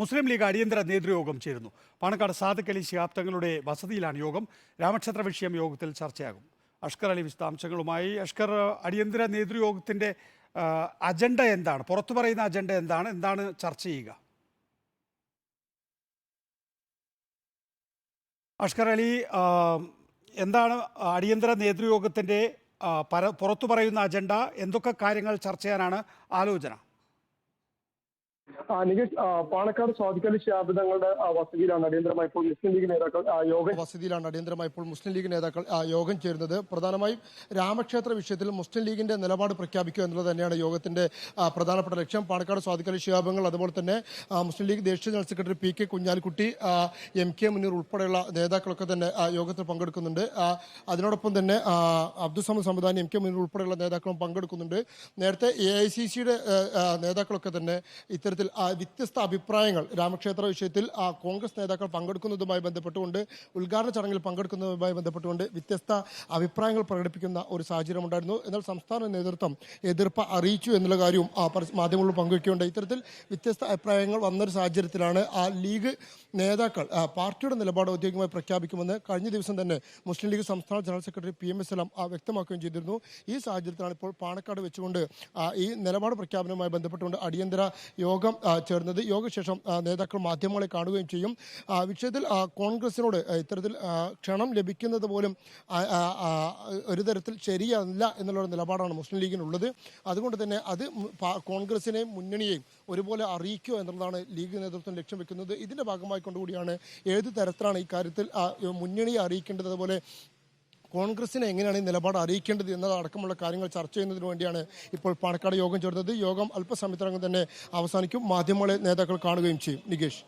മുസ്ലിം league അടിയന്തര നേതൃയോഗം ചേരുന്നു. പാണക്കാട് സാദുക്കലി ശിഹാബ് തങ്ങളുടെ വസതിയിലാണ് യോഗം. രാമക്ഷേത്ര വിഷയം യോഗത്തിൽ ചർച്ചയാകും. അഷ്കർ അലി വിശദാംശങ്ങളുമായി. അഷ്കർ അടിയന്തര നേതൃയോഗത്തിന്റെ അജണ്ട എന്താണ്? പുറത്തു പറയുന്ന അജണ്ട എന്താണ്? എന്താണ് ചർച്ച ചെയ്യുക? അഷ്കർ അലി എന്താണ് അടിയന്തര നേതൃയോഗത്തിന്റെ പുറത്തു പറയുന്ന അജണ്ട? എന്തൊക്കെ കാര്യങ്ങൾ ചർച്ച ചെയ്യാനാണ് ആലോചന? പാണക്കാട് സ്വാധികാരി ശാബ്ദങ്ങളുടെ വസതിയിലാണ് അടിയന്തരമായി ഇപ്പോൾ മുസ്ലിം ലീഗ് നേതാക്കൾ യോഗം വസതിയിലാണ് അടിയന്തരമായി ഇപ്പോൾ മുസ്ലിം ലീഗ് നേതാക്കൾ യോഗം ചേരുന്നത്. പ്രധാനമായും രാമക്ഷേത്ര വിഷയത്തിൽ മുസ്ലിം ലീഗിന്റെ നിലപാട് പ്രഖ്യാപിക്കുക എന്നുള്ളത് തന്നെയാണ് യോഗത്തിന്റെ പ്രധാനപ്പെട്ട ലക്ഷ്യം. പാണക്കാട് സ്വാധികാരി ശിഹാബങ്ങൾ അതുപോലെ തന്നെ മുസ്ലിം ലീഗ് ദേശീയ general secretary P K Kunhalikutty M K Muneer ഉൾപ്പെടെയുള്ള നേതാക്കളൊക്കെ തന്നെ യോഗത്തിൽ പങ്കെടുക്കുന്നുണ്ട്. അതിനോടൊപ്പം തന്നെ അബ്ദുസമദ് സംവിധാനം എം കെ മുനീർ ഉൾപ്പെടെയുള്ള നേതാക്കളും പങ്കെടുക്കുന്നുണ്ട്. നേരത്തെ എ ഐ സി സിയുടെ നേതാക്കളൊക്കെ തന്നെ ഇത്തരത്തിൽ വ്യത്യസ്ത അഭിപ്രായങ്ങൾ രാമക്ഷേത്ര വിഷയത്തിൽ കോൺഗ്രസ് നേതാക്കൾ പങ്കെടുക്കുന്നതുമായി ബന്ധപ്പെട്ടുകൊണ്ട് ഉദ്ഘാടന ചടങ്ങിൽ പങ്കെടുക്കുന്നതുമായി ബന്ധപ്പെട്ടുകൊണ്ട് വ്യത്യസ്ത അഭിപ്രായങ്ങൾ പ്രകടിപ്പിക്കുന്ന ഒരു സാഹചര്യം ഉണ്ടായിരുന്നു എന്നാൽ സംസ്ഥാന നേതൃത്വം എതിർപ്പ് അറിയിച്ചു എന്നുള്ള കാര്യവും മാധ്യമങ്ങളിൽ പങ്കുവയ്ക്കുകയുണ്ട് ഇത്തരത്തിൽ വ്യത്യസ്ത അഭിപ്രായങ്ങൾ വന്നൊരു സാഹചര്യത്തിലാണ് ആ ലീഗ് നേതാക്കൾ പാർട്ടിയുടെ നിലപാട് ഔദ്യോഗികമായി പ്രഖ്യാപിക്കുമെന്ന് കഴിഞ്ഞ ദിവസം തന്നെ മുസ്ലിം ലീഗ് സംസ്ഥാന general secretary P M S എല്ലാം വ്യക്തമാക്കുകയും ചെയ്തിരുന്നു. ഈ സാഹചര്യത്തിലാണ് ഇപ്പോൾ പാണക്കാട് വെച്ചുകൊണ്ട് ഈ നിലപാട് പ്രഖ്യാപനവുമായി ബന്ധപ്പെട്ടുകൊണ്ട് അടിയന്തര യോഗം ചേർന്നത്. യോഗശേഷം നേതാക്കൾ മാധ്യമങ്ങളെ കാണുകയും ചെയ്യും. വിഷയത്തിൽ കോൺഗ്രസിനോട് ഇത്തരത്തിൽ ക്ഷണം ലഭിക്കുന്നത് പോലും ഒരു തരത്തിൽ ശരിയല്ല എന്നുള്ള നിലപാടാണ് മുസ്ലിം ലീഗിനുള്ളത്. അതുകൊണ്ട് തന്നെ അത് കോൺഗ്രസിനെയും മുന്നണിയെയും ഒരുപോലെ അറിയിക്കുക എന്നുള്ളതാണ് ലീഗ് നേതൃത്വം ലക്ഷ്യം വെക്കുന്നത്. ഇതിന്റെ ഭാഗമായി കൊണ്ടുകൂടിയാണ് ഏത് തരത്തിലാണ് ഈ കാര്യത്തിൽ മുന്നണിയെ അറിയിക്കേണ്ടത് അതുപോലെ കോൺഗ്രസിനെ എങ്ങനെയാണ് ഈ നിലപാട് അറിയിക്കേണ്ടത് എന്നതടക്കമുള്ള കാര്യങ്ങൾ ചർച്ച ചെയ്യുന്നതിന് വേണ്ടിയാണ് ഇപ്പോൾ പാണക്കാട് യോഗം ചേർന്നത്. യോഗം അല്പസമയത്തിനകം തന്നെ അവസാനിക്കും. മാധ്യമങ്ങളെ നേതാക്കൾ കാണുകയും ചെയ്യും. നികേഷ്.